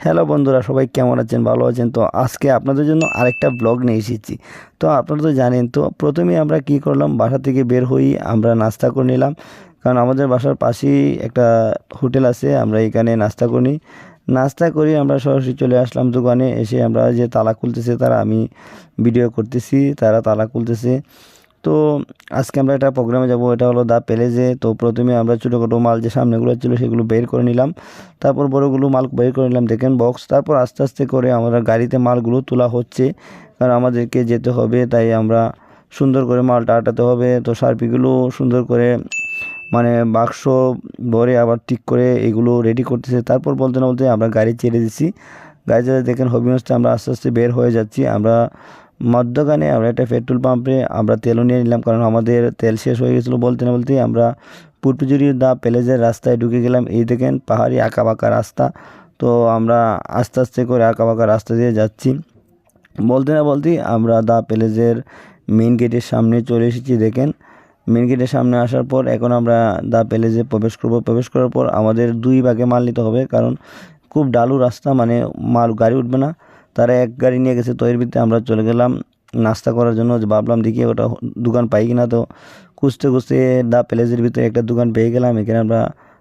Hello বন্ধুরা, সবাই কেমন আছেন? ভালো আছেন? তো আজকে আপনাদের জন্য আরেকটা ব্লগ নিয়ে এসেছি। তো আপনারা তো জানেন, তো প্রথমে আমরা কি করলাম? বাসা থেকে বের হই, আমরা নাস্তা করে নিলাম। কারণ আমাদের বাসার পাশেই একটা হোটেল আছে, আমরা এখানে নাস্তা করি নাস্তা করি আমরা সরাসরি চলে আসলাম দোকানে। এসে আমরা যে তালা খুলতেছে, তারা আমি ভিডিও করতেছি, তারা তালা খুলতেছে। তো আজকে আমরা একটা প্রোগ্রামে যাব, এটা হলো দা প্যালেজে তো প্রথমে আমরা ছোটোখাটো মাল যে সামনেগুলো ছিল সেগুলো বের করে নিলাম। তারপর বড়গুলো মাল বের করে নিলাম, দেখেন বক্স তারপর আস্তে আস্তে করে আমরা গাড়িতে মালগুলো তোলা হচ্ছে। কারণ আমাদেরকে যেতে হবে, তাই আমরা সুন্দর করে মালটা আটাতে হবে। তো সার্পিগুলো সুন্দর করে মানে বাক্স ভরে আবার ঠিক করে এগুলো রেডি করতেছে। তারপর বলতে না বলতে আমরা গাড়ি ছেড়ে দিছি। গাড়ি ছেড়ে দেখেন হবিগঞ্জটা আমরা আস্তে আস্তে বের হয়ে যাচ্ছি। আমরা মধ্যখানে আমরা একটা পেট্রোল পাম্পে আমরা তেলও নিয়ে নিলাম, কারণ আমাদের তেল শেষ হয়ে গেছিল বলতে না বলতেই আমরা পুরপুজুরি দা প্যালেজের রাস্তায় ঢুকে গেলাম। এই দেখেন পাহাড়ি আঁকা বাঁকা রাস্তা। তো আমরা আস্তে আস্তে করে আঁকা বাঁকা রাস্তা দিয়ে যাচ্ছি। বলতে না বলতেই আমরা দা প্যালেজের মেন গেটের সামনে চলে এসেছি, দেখেন। মেন গেটের সামনে আসার পর এখন আমরা দা প্যালেজে প্রবেশ করব। প্রবেশ করার পর আমাদের দুই ভাগে মাল নিতে হবে, কারণ খুব ডালু রাস্তা মানে মাল গাড়ি উঠবে না। তারা এক গাড়ি নিয়ে গেছে, তো এর ভিতরে আমরা চলে গেলাম। নাস্তা করার জন্য ভাবলাম দেখি ওটা দোকান পাই কিনা, তো খুঁজতে খুঁজতে দা প্যালেজের ভিতরে একটা দোকান পেয়ে গেলাম। এখানে আমরা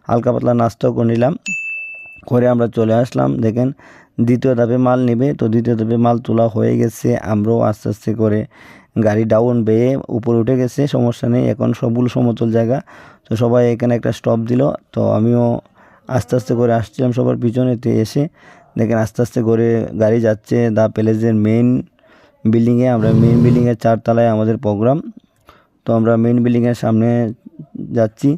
হালকা পাতলা নাস্তাও করে নিলাম। করে আমরা চলে আসলাম। দেখেন, দ্বিতীয় ধাপে মাল নেবে, তো দ্বিতীয় ধাপে মাল তোলা হয়ে গেছে। আমরাও আস্তে আস্তে করে গাড়ি ডাউন বেয়ে উপরে উঠে গেছে, সমস্যা নেই। এখন সবগুলো সমতল জায়গা, তো সবাই এখানে একটা স্টপ দিল। তো আমিও আস্তে আস্তে করে আসছিলাম সবার পিছনেতে এসে। দেখেন আস্তে আস্তে করে গাড়ি যাচ্ছে, দা প্যালেসের মেইন বিল্ডিংয়ে আমরা মেইন বিল্ডিংয়ের চারতলায় আমাদের প্রোগ্রাম তো আমরা মেইন বিল্ডিংয়ের সামনে যাচ্ছি।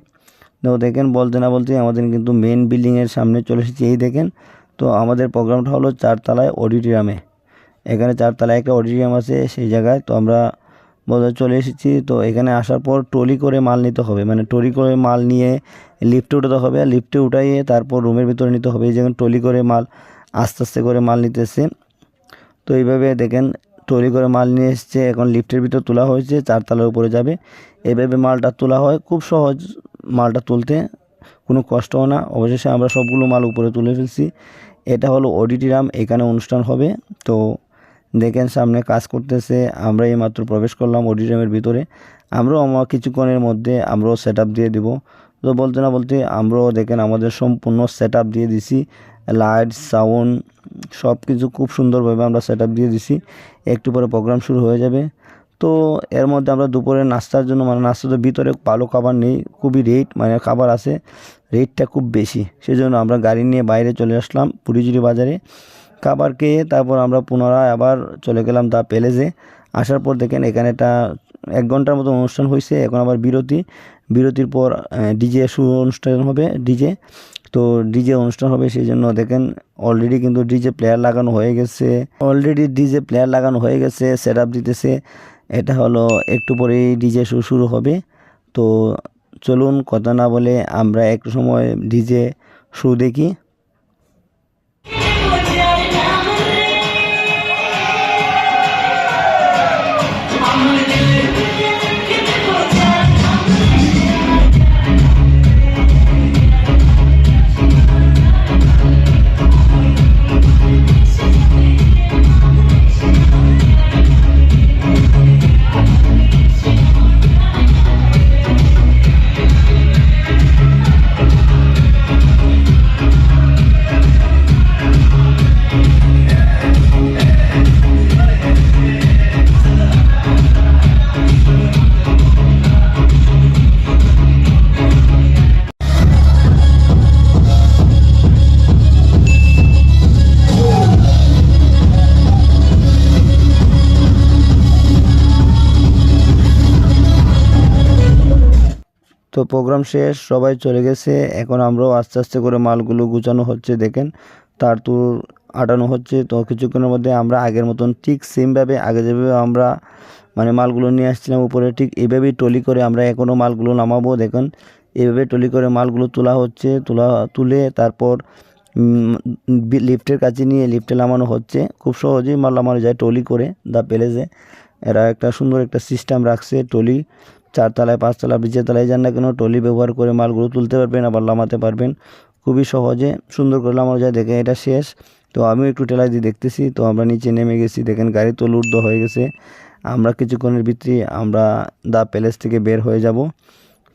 তো দেখেন, বলতে না বলতে আমাদের কিন্তু মেন বিল্ডিংয়ের সামনে চলে এসেছি। এই দেখেন, তো আমাদের প্রোগ্রামটা হলো চারতলায় অডিটোরিয়ামে এখানে চারতলায় একটা অডিটোরিয়াম আছে সেই জায়গায়। তো আমরা বোধহয় চলে এসেছি, তো এখানে আসার পর ট্রলি করে মাল নিতে হবে। মানে ট্রলি করে মাল নিয়ে লিফটে উঠাতে হবে। আর লিফটে উঠাইয়ে তারপর রুমের ভিতরে নিতে হবে। এই যেমন ট্রলি করে মাল আস্তে আস্তে করে মাল নিতেছে। তো এইভাবে দেখেন ট্রলি করে মাল নিয়ে এসছে। এখন লিফটের ভিতর তোলা হয়েছে চারতলার উপরে যাবে। এভাবে মালটা তোলা হয়। খুব সহজ মালটা তুলতে, কোনো কষ্টও না। অবশেষে আমরা সবগুলো মাল উপরে তুলে ফেলছি। এটা হলো অডিটোরিয়াম এখানে অনুষ্ঠান হবে। তো দেখেন, সামনে কাজ করতেছে। আমরা এইমাত্র প্রবেশ করলাম অডিটোরিয়ামের ভিতরে। আমরাও আমার কিছুক্ষণের মধ্যে আমরাও সেট দিয়ে দিব। তো বলতে না বলতে আমরাও দেখেন আমাদের সম্পূর্ণ সেট দিয়ে দিছি। লাইট সাউন্ড সব কিছু খুব সুন্দরভাবে আমরা সেট দিয়ে দিছি। একটু পরে প্রোগ্রাম শুরু হয়ে যাবে। তো এর মধ্যে আমরা দুপুরে নাস্তার জন্য মানে নাস্তার ভিতরে ভালো খাবার নেই, খুবই রেট মানে খাবার আছে রেটটা খুব বেশি। সেই জন্য আমরা গাড়ি নিয়ে বাইরে চলে আসলাম পুরীজুরি বাজারে। খাবার খেয়ে তারপর আমরা পুনরায় আবার চলে গেলাম দা প্যালেসে আসার পর দেখেন এখানে একটা এক ঘণ্টার মতো অনুষ্ঠান হয়েছে এখন আবার বিরতি। বিরতির পর ডিজে শু অনুষ্ঠান হবে, ডিজে। তো ডিজে অনুষ্ঠান হবে সেই জন্য দেখেন অলরেডি কিন্তু ডিজে প্লেয়ার লাগানো হয়ে গেছে। অলরেডি ডিজে প্লেয়ার লাগানো হয়ে গেছে সেট আপ দিতেছে। এটা হলো, একটু পরেই ডিজে শো, শুরু হবে। তো চলুন, কথা না বলে আমরা একটু সময় ডিজে শো দেখি। তো প্রোগ্রাম শেষ, সবাই চলে গেছে। এখন আমরাও আস্তে আস্তে করে মালগুলো গুছানো হচ্ছে, দেখেন। তার তুর আটানো হচ্ছে। তো কিছুক্ষণের মধ্যে আমরা আগের মতন ঠিক সেমভাবে আগে যেভাবে আমরা মানে মালগুলো নিয়ে আসছিলাম, উপরে ঠিক এইভাবেই টলি করে আমরা এখনও মালগুলো নামাবো, দেখেন। এইভাবে টলি করে মালগুলো তোলা হচ্ছে, তোলা, তুলে তারপর লিফটের কাছে নিয়ে লিফটে নামানো হচ্ছে। খুব সহজেই মাল নামানো যায় টলি করে দা প্যালেসে এরা একটা সুন্দর একটা সিস্টেম রাখছে টলি চারতলায়, পাঁচতলা নিচের তলায় যান না কেন, টলি ব্যবহার করে মালগুলো তুলতে পারবেন, আবার নামাতে পারবেন। খুবই সহজে, সুন্দর করে নামানো যায়। দেখে এটা শেষ। তো আমিও একটু টেলাই দিয়ে দেখতেছি। তো আমরা নিচে নেমে গেছি। দেখেন, গাড়ি তো লুট হয়ে গেছে। আমরা কিছুক্ষণের ভিতরে আমরা দা প্যালেস থেকে বের হয়ে যাব।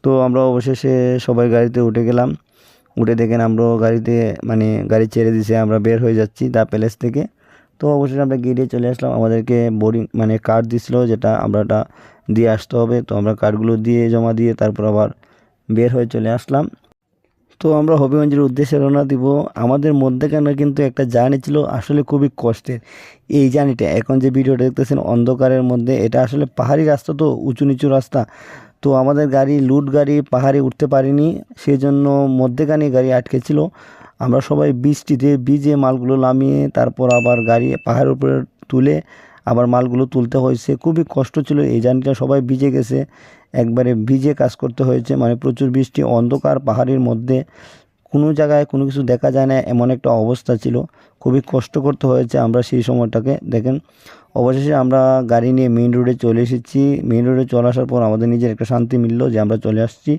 তো আমরা অবশেষে সবাই গাড়িতে উঠে গেলাম। উঠে দেখেন, আমরাও গাড়িতে মানে গাড়ি ছেড়ে দিছে। আমরা বের হয়ে যাচ্ছি দা প্যালেস থেকে। তো অবশ্যই আমরা গেটে চলে আসলাম। আমাদেরকে বোর্ডিং মানে কার্ড দিছিল যেটা আমরা ওটা দিয়ে আসতে হবে। তো আমরা কার্ডগুলো দিয়ে জমা দিয়ে তারপর আবার বের হয়ে চলে আসলাম। তো আমরা হবিগঞ্জের উদ্দেশ্যে রওনা দিব। আমাদের মধ্যেখানে কিন্তু একটা জার্নি ছিল আসলে খুবই কষ্টের। এই জার্নিটা এখন যে ভিডিওটা দেখতেছেন অন্ধকারের মধ্যে, এটা আসলে পাহাড়ি রাস্তা তো, উঁচু নিচু রাস্তা। তো আমাদের গাড়ি লুট গাড়ি পাহাড়ে উঠতে পারিনি সেই জন্য মধ্যেখানে গাড়ি আটকে ছিল। আমরা সবাই বৃষ্টিতে ভিজে মালগুলো নামিয়ে তারপর আবার গাড়ি পাহাড়ের উপরে তুলে আবার মালগুলো তুলতে হয়েছে। খুবই কষ্ট ছিল, এই জার্নিটা সবাই ভিজে গেছে। একবারে ভিজে কাজ করতে হয়েছে মানে প্রচুর বৃষ্টি, অন্ধকার পাহাড়ের মধ্যে। কোনো জায়গায় কোনো কিছু দেখা যায় না, এমন একটা অবস্থা ছিল। খুবই কষ্ট করতে হয়েছে আমরা সেই সময়টাকে। দেখেন, অবশেষে আমরা গাড়ি নিয়ে মেইন রোডে চলে এসেছি। মেইন রোডে চলে আসার পর আমাদের নিজের একটা শান্তি মিললো যে আমরা চলে আসছি।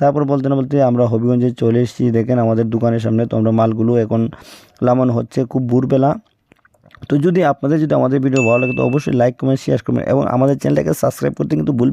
তারপর বলতে না বলতে আমরা হবিগঞ্জে চলে এসেছি। দেখেন, আমাদের দোকানের সামনে তো আমরা মালগুলো এখন লামানো হচ্ছে খুব ভোরবেলা। তো যদি আপনাদের যদি আমাদের ভিডিও ভালো লাগে, তো অবশ্যই লাইক কমেন্ট শেয়ার করবেন এবং আমাদের চ্যানেলটাকে সাবস্ক্রাইব করতে কিন্তু ভুলবেন